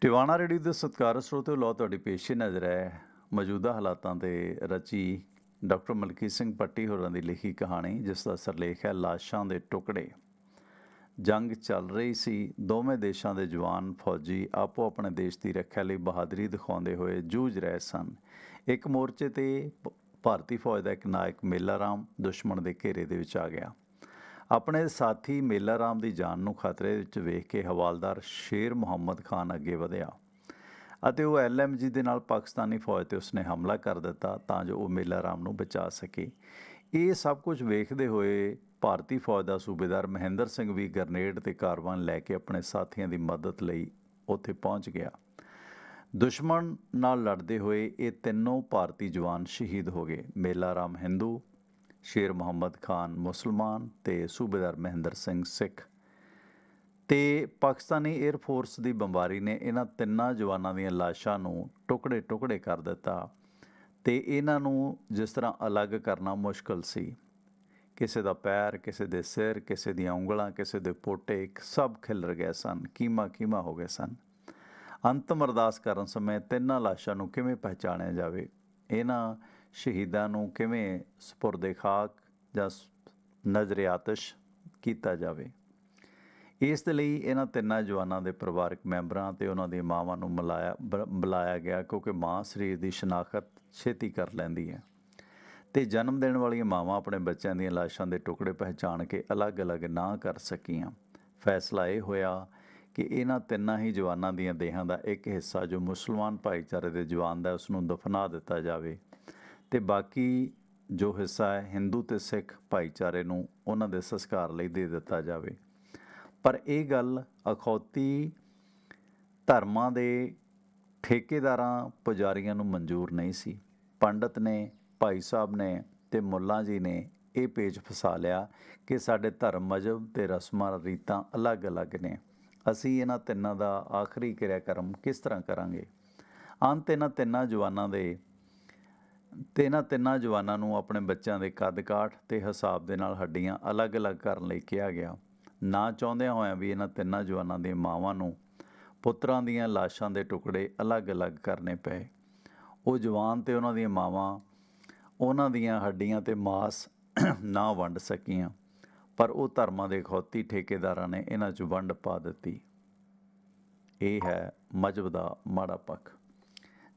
Tiwana ready ਦੇ ਸਤਿਕਾਰ ਸਰੋਤੇ ਲੋ ਤੁਹਾਡੀ ਪੇਸ਼ੀ ਨਜ਼ਰ ਹੈ ਮੌਜੂਦਾ ਹਾਲਾਤਾਂ ਤੇ ਰਚੀ ਡਾਕਟਰ ਮਲਕੀ ਸਿੰਘ ਪੱਟੀ ਹੋਰਾਂ ਦੀ ਲਿਖੀ ਕਹਾਣੀ, ਜਿਸ ਦਾ ਸਰਲੇਖ ਹੈ ਲਾਸ਼ਾਂ ਦੇ ਟੁਕੜੇ। ਜੰਗ ਚੱਲ ਰਹੀ ਸੀ, ਦੋਵੇਂ ਦੇਸ਼ਾਂ ਦੇ ਜਵਾਨ ਫੌਜੀ ਆਪੋ ਆਪਣੇ ਦੇਸ਼ ਦੀ ਰੱਖਿਆ ਲਈ ਬਹਾਦਰੀ ਦਿਖਾਉਂਦੇ ਹੋਏ ਜੂਝ ਰਹੇ ਸਨ। ਇੱਕ ਮੋਰਚੇ ਤੇ ਭਾਰਤੀ ਫੌਜ ਦਾ ਇੱਕ ਨਾਇਕ ਮੇਲਾ ਰਾਮ ਦੁਸ਼ਮਣ ਦੇ ਘੇਰੇ ਦੇ ਵਿੱਚ ਆ ਗਿਆ। ਆਪਣੇ ਸਾਥੀ ਮੇਲਾ ਰਾਮ ਦੀ ਜਾਨ ਨੂੰ ਖਤਰੇ ਵਿੱਚ ਵੇਖ ਕੇ ਹਵਾਲਦਾਰ ਸ਼ੇਰ ਮੁਹੰਮਦ ਖਾਨ ਅੱਗੇ ਵਧਿਆ ਅਤੇ ਉਹ ਐਲਐਮਜੀ ਦੇ ਨਾਲ ਪਾਕਿਸਤਾਨੀ ਫੌਜ ਤੇ ਉਸਨੇ ਹਮਲਾ ਕਰ ਦਿੱਤਾ ਤਾਂ ਜੋ ਉਹ ਮੇਲਾ ਰਾਮ ਨੂੰ ਬਚਾ ਸਕੇ। ਇਹ ਸਭ ਕੁਝ ਵੇਖਦੇ ਹੋਏ ਭਾਰਤੀ ਫੌਜ ਦਾ ਸੂਬੇਦਾਰ ਮਹਿੰਦਰ ਸਿੰਘ ਵੀ ਗ੍ਰਨੇਡ ਤੇ ਕਾਰਵਾਨ ਲੈ ਕੇ ਆਪਣੇ ਸਾਥੀਆਂ ਦੀ ਮਦਦ ਲਈ ਉੱਥੇ ਪਹੁੰਚ ਗਿਆ। ਦੁਸ਼ਮਣ ਨਾਲ ਲੜਦੇ ਹੋਏ ਇਹ ਤਿੰਨੋਂ ਭਾਰਤੀ ਜਵਾਨ ਸ਼ਹੀਦ ਹੋ ਗਏ। ਮੇਲਾ ਰਾਮ ਹਿੰਦੂ ਸ਼ੇਰ ਮੁਹੰਮਦ ਖਾਨ ਮੁਸਲਮਾਨ ਤੇ ਸੂਬੇਦਾਰ ਮਹਿੰਦਰ ਸਿੰਘ ਸਿੱਖ। ਤੇ ਪਾਕਿਸਤਾਨੀ 에ਅਰ ਫੋਰਸ ਦੀ ਬੰਬਾਰੀ ਨੇ ਇਹਨਾਂ ਤਿੰਨਾਂ ਜਵਾਨਾਂ ਦੀਆਂ ਲਾਸ਼ਾਂ ਨੂੰ ਟੁਕੜੇ-ਟੁਕੜੇ ਕਰ ਦਿੱਤਾ ਤੇ ਇਹਨਾਂ ਨੂੰ ਜਿਸ ਤਰ੍ਹਾਂ ਅਲੱਗ ਕਰਨਾ ਮੁਸ਼ਕਲ ਸੀ। ਕਿਸੇ ਦਾ ਪੈਰ, ਕਿਸੇ ਦੇ ਸਿਰ, ਕਿਸੇ ਦੀਆਂ ਉਂਗਲਾਂ, ਕਿਸੇ ਦੇ ਪੋਟੇ ਸਭ ਖਿਲਰ ਗਏ ਸਨ, ਕੀਮਾ ਕੀਮਾ ਹੋ ਗਏ ਸਨ। ਅੰਤਮ ਅਰਦਾਸ ਕਰਨ ਸਮੇਂ ਤਿੰਨਾਂ ਲਾਸ਼ਾਂ ਨੂੰ ਕਿਵੇਂ ਪਹਿਚਾਣਿਆ ਜਾਵੇ? ਇਹਨਾਂ ਸ਼ਹੀਦਾਂ ਨੂੰ ਕਿਵੇਂ ਸਪੁਰਦੇ ਖਾਕ ਜਾਂ ਨਜ਼ਰ ਆਤਸ਼ ਕੀਤਾ ਜਾਵੇ। ਇਸ ਦੇ ਲਈ ਇਹਨਾਂ ਤਿੰਨਾਂ ਜਵਾਨਾਂ ਦੇ ਪਰਿਵਾਰਕ ਮੈਂਬਰਾਂ ਤੇ ਉਹਨਾਂ ਦੀਆਂ ਮਾਵਾਂ ਨੂੰ ਮਿਲਾਇਆ, ਬ- ਬੁਲਾਇਆ ਗਿਆ ਕਿਉਂਕਿ ਮਾਂ ਸਰੀਰ ਦੀ ਸ਼ਨਾਖਤ ਛੇਤੀ ਕਰ ਲੈਂਦੀ ਹੈ। ਤੇ ਜਨਮ ਦੇਣ ਵਾਲੀਆਂ ਮਾਵਾਂ ਆਪਣੇ ਬੱਚਿਆਂ ਦੀਆਂ ਲਾਸ਼ਾਂ ਦੇ ਟੁਕੜੇ ਪਹਿਚਾਣ ਕੇ ਅਲੱਗ-ਅਲੱਗ ਨਾ ਕਰ ਸਕੀਆਂ। ਫੈਸਲਾ ਇਹ ਹੋਇਆ ਕਿ ਇਹਨਾਂ ਤਿੰਨਾਂ ਹੀ ਜਵਾਨਾਂ ਦੀਆਂ ਦੇਹਾਂ ਦਾ ਇੱਕ ਹਿੱਸਾ ਜੋ ਮੁਸਲਮਾਨ ਭਾਈਚਾਰੇ ਦੇ ਜਵਾਨ ਦਾ ਉਸ ਨੂੰ ਦਫਨਾ ਦਿੱਤਾ ਜਾਵੇ। ਅਤੇ ਬਾਕੀ ਜੋ ਹਿੱਸਾ ਹੈ ਹਿੰਦੂ ਅਤੇ ਸਿੱਖ ਭਾਈਚਾਰੇ ਨੂੰ ਉਹਨਾਂ ਦੇ ਸੰਸਕਾਰ ਲਈ ਦੇ ਦਿੱਤਾ ਜਾਵੇ। ਪਰ ਇਹ ਗੱਲ ਅਖੌਤੀ ਧਰਮਾਂ ਦੇ ਠੇਕੇਦਾਰਾਂ, ਪੁਜਾਰੀਆਂ ਨੂੰ ਮਨਜ਼ੂਰ ਨਹੀਂ ਸੀ। ਪੰਡਤ ਨੇ, ਭਾਈ ਸਾਹਿਬ ਨੇ ਤੇ ਮੁੱਲਾ ਜੀ ਨੇ ਇਹ ਪੇਚ ਫਸਾ ਲਿਆ ਕਿ ਸਾਡੇ ਧਰਮ ਮਜਬ ਤੇ ਰਸਮਾਂ, ਰੀਤਾਂ ਅਲੱਗ-ਅਲੱਗ ਨੇ। ਅਸੀਂ ਇਹਨਾਂ ਤਿੰਨਾਂ ਦਾ ਆਖਰੀ ਕਿਰਿਆ ਕਰਮ ਕਿਸ ਤਰ੍ਹਾਂ ਕਰਾਂਗੇ? ਅੰਤ ਇਹਨਾਂ ਤਿੰਨਾਂ ਜਵਾਨਾਂ ਦੇ ਤੇ ਇਹਨਾਂ ਤਿੰਨਾਂ ਜਵਾਨਾਂ ਨੂੰ ਆਪਣੇ ਬੱਚਿਆਂ ਦੇ ਕੱਦ ਕਾਠ ਤੇ ਹਿਸਾਬ ਦੇ ਨਾਲ ਹੱਡੀਆਂ ਅਲੱਗ-ਅਲੱਗ ਕਰਨ ਲਈ ਕਿਹਾ ਗਿਆ। ਨਾ ਚਾਹੁੰਦਿਆਂ ਹੋਇਆਂ ਵੀ ਇਹਨਾਂ ਤਿੰਨਾਂ ਜਵਾਨਾਂ ਦੀਆਂ ਮਾਵਾਂ ਨੂੰ ਪੁੱਤਰਾਂ ਦੀਆਂ ਲਾਸ਼ਾਂ ਦੇ ਟੁਕੜੇ ਅਲੱਗ-ਅਲੱਗ ਕਰਨੇ ਪਏ। ਉਹ ਜਵਾਨ ਤੇ ਉਹਨਾਂ ਦੀਆਂ ਮਾਵਾਂ, ਉਹਨਾਂ ਦੀਆਂ ਹੱਡੀਆਂ ਤੇ ਮਾਸ ਨਾ ਵੰਡ ਸਕੀਆਂ, ਪਰ ਉਹ ਧਰਮਾਂ ਦੇ ਖੌਤੀ ਠੇਕੇਦਾਰਾਂ ਨੇ ਇਹਨਾਂ 'ਚ ਵੰਡ ਪਾ ਦਿੱਤੀ। ਇਹ ਹੈ ਮਜਬ ਦਾ ਮਾੜਾ ਪੱਖ।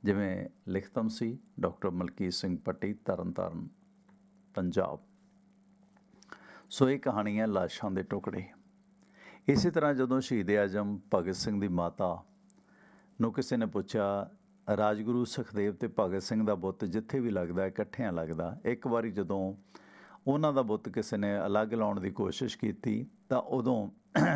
ਜਿਵੇਂ ਲਿਖਤਮ ਸੀ, ਡਾਕਟਰ ਮਲਕੀਤ ਸਿੰਘ ਪੱਟੀ ਤਰਨਤਾਰਨ, ਪੰਜਾਬ। ਸੋ ਇਹ ਕਹਾਣੀ ਹੈ ਲਾਸ਼ਾਂ ਦੇ ਟੁਕੜੇ। ਇਸੇ ਤਰ੍ਹਾਂ ਜਦੋਂ ਸ਼ਹੀਦ ਆਜਮ ਭਗਤ ਸਿੰਘ ਦੀ ਮਾਤਾ ਨੂੰ ਕਿਸੇ ਨੇ ਪੁੱਛਿਆ, ਰਾਜਗੁਰੂ ਸੁਖਦੇਵ ਤੇ ਭਗਤ ਸਿੰਘ ਦਾ ਬੁੱਤ ਜਿੱਥੇ ਵੀ ਲੱਗਦਾ, ਇਕੱਠਿਆਂ ਲੱਗਦਾ? ਇੱਕ ਵਾਰੀ ਜਦੋਂ ਉਹਨਾਂ ਦਾ ਬੁੱਤ ਕਿਸੇ ਨੇ ਅਲੱਗ ਲਾਉਣ ਦੀ ਕੋਸ਼ਿਸ਼ ਕੀਤੀ, ਤਾਂ ਉਦੋਂ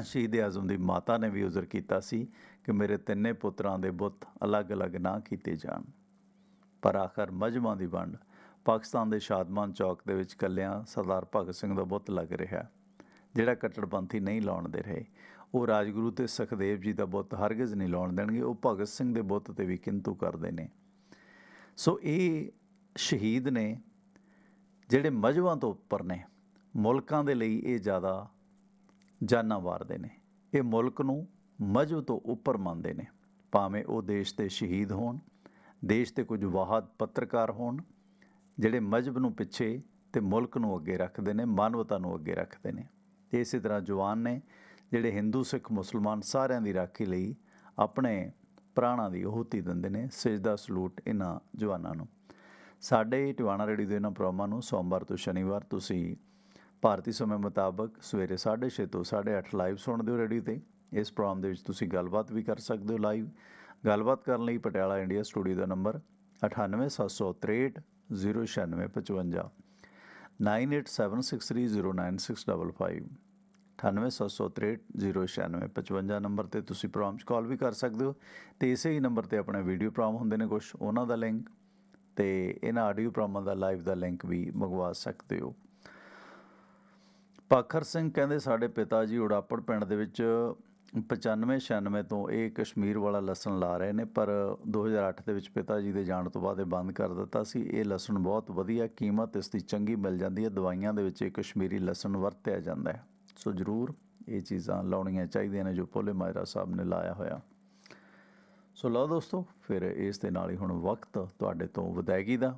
ਸ਼ਹੀਦ ਆਜ਼ਮ ਦੀ ਮਾਤਾ ਨੇ ਵੀ ਉਜ਼ਰ ਕੀਤਾ ਸੀ ਕਿ ਮੇਰੇ ਤਿੰਨੇ ਪੁੱਤਰਾਂ ਦੇ ਬੁੱਤ ਅਲੱਗ-ਅਲੱਗ ਨਾ ਕੀਤੇ ਜਾਣ। ਪਰ ਆਖਰ ਮਜਮਾਂ ਦੀ ਵੰਡ ਪਾਕਿਸਤਾਨ ਦੇ ਸ਼ਾਦਮਾਨ ਚੌਕ ਦੇ ਵਿੱਚ ਕੱਲਿਆਂ ਸਰਦਾਰ ਭਗਤ ਸਿੰਘ ਦਾ ਬੁੱਤ ਲੱਗ ਰਿਹਾ ਹੈ, ਜਿਹੜਾ ਕੱਟੜਪੰਥੀ ਨਹੀਂ ਲਾਉਣ ਦੇ ਰਹੇ। ਉਹ ਰਾਜਗੁਰੂ ਤੇ ਸੁਖਦੇਵ ਜੀ ਦਾ ਬੁੱਤ ਹਰਗਿਜ਼ ਨਹੀਂ ਲਾਉਣ ਦੇਣਗੇ ਉਹ ਭਗਤ ਸਿੰਘ ਦੇ ਬੁੱਤ ਤੇ ਵੀ ਕਿੰਤੂ ਕਰਦੇ ਨੇ। ਸੋ ਇਹ ਸ਼ਹੀਦ ਨੇ ਜਿਹੜੇ ਮਜਬਾਂ ਤੋਂ ਉੱਪਰ ਨੇ ਮੁਲਕਾਂ ਦੇ ਲਈ ਇਹ ਜ਼ਿਆਦਾ ਜਾਨਾਂ ਵਾਰਦੇ ਨੇ। ਇਹ ਮੁਲਕ ਨੂੰ ਮਜਬ ਤੋਂ ਉੱਪਰ ਮੰਨਦੇ ਨੇ। ਭਾਵੇਂ ਉਹ ਦੇਸ਼ ਦੇ ਸ਼ਹੀਦ ਹੋਣ, ਦੇਸ਼ ਦੇ ਕੁਝ ਵਾਹਦ ਪੱਤਰਕਾਰ ਹੋਣ, ਜਿਹੜੇ ਮਜਬ ਨੂੰ ਪਿੱਛੇ ਤੇ ਮੁਲਕ ਨੂੰ ਅੱਗੇ ਰੱਖਦੇ ਨੇ, ਮਾਨਵਤਾ ਨੂੰ ਅੱਗੇ ਰੱਖਦੇ ਨੇ। ਤੇ ਇਸੇ ਤਰ੍ਹਾਂ ਜਵਾਨ ਨੇ, ਜਿਹੜੇ ਹਿੰਦੂ, ਸਿੱਖ, ਮੁਸਲਮਾਨ ਸਾਰਿਆਂ ਦੀ ਰਾਖੀ ਲਈ ਆਪਣੇ ਪ੍ਰਾਣਾਂ ਦੀ ਆਹੂਤੀ ਦਿੰਦੇ ਨੇ ਸਜਦਾ ਸਲੂਟ ਇਹਨਾਂ ਜਵਾਨਾਂ ਨੂੰ। ਸਾਡੇ ਟਿਵਾਣਾ ਰੇਡੀ ਦੇ ਇਹਨਾਂ ਪ੍ਰੋਗਰਾਮਾਂ ਨੂੰ ਸੋਮਵਾਰ ਤੋਂ ਸ਼ਨੀਵਾਰ ਤੁਸੀਂ ਭਾਰਤੀ ਸਮੇਂ ਮੁਤਾਬਕ ਸਵੇਰੇ 6:30 ਤੋਂ 8:30 ਲਾਈਵ ਸੁਣਦੇ ਹੋ ਰੇਡੀ ਤੇ। ਇਸ ਪ੍ਰੋਗਰਾਮ ਦੇ ਵਿੱਚ ਤੁਸੀਂ ਗੱਲਬਾਤ ਵੀ ਕਰ ਸਕਦੇ ਹੋ ਲਾਈਵ ਗੱਲਬਾਤ ਕਰਨ ਲਈ ਪਟਿਆਲਾ ਇੰਡੀਆ ਸਟੂਡੀਓ ਦਾ ਨੰਬਰ 98763 09655 9876309655 9876309655 ਨੰਬਰ ਤੇ ਤੁਸੀਂ ਪ੍ਰੋਗਰਾਮ 'ਚ ਕਾਲ ਵੀ ਕਰ ਸਕਦੇ ਹੋ ਤੇ ਇਸੇ ਹੀ ਨੰਬਰ ਤੇ ਆਪਣੇ ਵੀਡੀਓ ਪ੍ਰੋਗਰਾਮ ਹੁੰਦੇ ਨੇ ਕੁਝ ਉਹਨਾਂ ਦਾ ਲਿੰਕ ਤੇ ਇਹਨਾਂ ਆਡੀਓ ਪ੍ਰੋਗਰਾਮਾਂ ਦਾ ਲਾਈਵ ਦਾ ਲਿੰਕ ਵੀ ਮੰਗਵਾ ਸਕਦੇ ਹੋ। ਪਾਖਰ ਸਿੰਘ ਕਹਿੰਦੇ, ਸਾਡੇ ਪਿਤਾ ਜੀ ਉੜਾਪੜ ਪਿੰਡ ਦੇ ਵਿੱਚ 95 96 ਤੋਂ ਇਹ ਕਸ਼ਮੀਰ ਵਾਲਾ ਲਸਣ ਲਾ ਰਹੇ ਨੇ, ਪਰ 2008 ਦੇ ਵਿੱਚ ਪਿਤਾ ਜੀ ਦੇ ਜਾਣ ਤੋਂ ਬਾਅਦ ਇਹ ਬੰਦ ਕਰ ਦਿੱਤਾ ਸੀ। ਇਹ ਲਸਣ ਬਹੁਤ ਵਧੀਆ ਕੀਮਤ, ਇਸ ਦੀ ਚੰਗੀ ਮਿਲ ਜਾਂਦੀ ਹੈ। ਦਵਾਈਆਂ ਦੇ ਵਿੱਚ ਇਹ ਕਸ਼ਮੀਰੀ ਲਸਣ ਵਰਤਿਆ ਜਾਂਦਾ ਹੈ। ਸੋ ਜ਼ਰੂਰ ਇਹ ਚੀਜ਼ਾਂ ਲਾਉਣੀਆਂ ਚਾਹੀਦੀਆਂ ਨੇ, ਜੋ ਪੋਲੇ ਮਾਇਰਾ ਸਾਹਿਬ ਨੇ ਲਾਇਆ ਹੋਇਆ। ਸੋ ਲਓ ਦੋਸਤੋ, ਫਿਰ ਇਸ ਦੇ ਨਾਲ ਹੀ ਹੁਣ ਵਕਤ ਤੁਹਾਡੇ ਤੋਂ ਵਿਦਾਇਗੀ ਦਾ।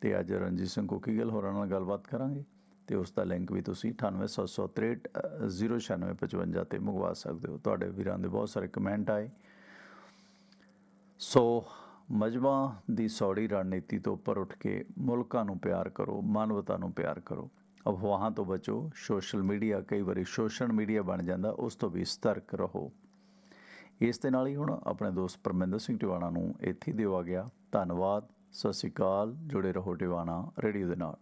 ਤੇ ਅੱਜ ਰਣਜੀਤ ਸਿੰਘ ਕੋਕੀਗਲ ਹੋਰਾਂ ਨਾਲ ਗੱਲਬਾਤ ਕਰਾਂਗੇ। ਤੇ ਉਸ ਦਾ ਲਿੰਕ ਵੀ ਤੁਸੀਂ 9873609655 ਤੇ ਮੰਗਵਾ ਸਕਦੇ ਹੋ। ਤੁਹਾਡੇ ਵੀਰਾਂ ਦੇ ਬਹੁਤ ਸਾਰੇ ਕਮੈਂਟ ਆਏ। ਸੋ ਮਜਮਾ ਦੀ ਸੌੜੀ ਰਣਨੀਤੀ ਤੋਂ ਉੱਪਰ ਉੱਠ ਕੇ ਮੁਲਕਾਂ ਨੂੰ ਪਿਆਰ ਕਰੋ, ਮਾਨਵਤਾ ਨੂੰ ਪਿਆਰ ਕਰੋ। ਅਫਵਾਹਾਂ ਤੋਂ ਬਚੋ, ਸੋਸ਼ਲ ਮੀਡੀਆ, ਕਈ ਵਾਰੀ ਸ਼ੋਸ਼ਣ ਮੀਡੀਆ ਬਣ ਜਾਂਦਾ, ਉਸ ਤੋਂ ਵੀ ਸਤਰਕ ਰਹੋ। ਇਸ ਦੇ ਨਾਲ ਹੀ ਹੁਣ ਆਪਣੇ ਦੋਸਤ ਪਰਮਿੰਦਰ ਸਿੰਘ ਟਿਵਾਣਾ ਨੂੰ ਇੱਥੇ ਹੀ ਦਿਵਾ ਗਿਆ। ਧੰਨਵਾਦ, ਸਤਿ ਸ਼੍ਰੀ ਅਕਾਲ, ਜੁੜੇ ਰਹੋ ਟਿਵਾਣਾ ਰੇਡੀਓ ਦੇ ਨਾਲ।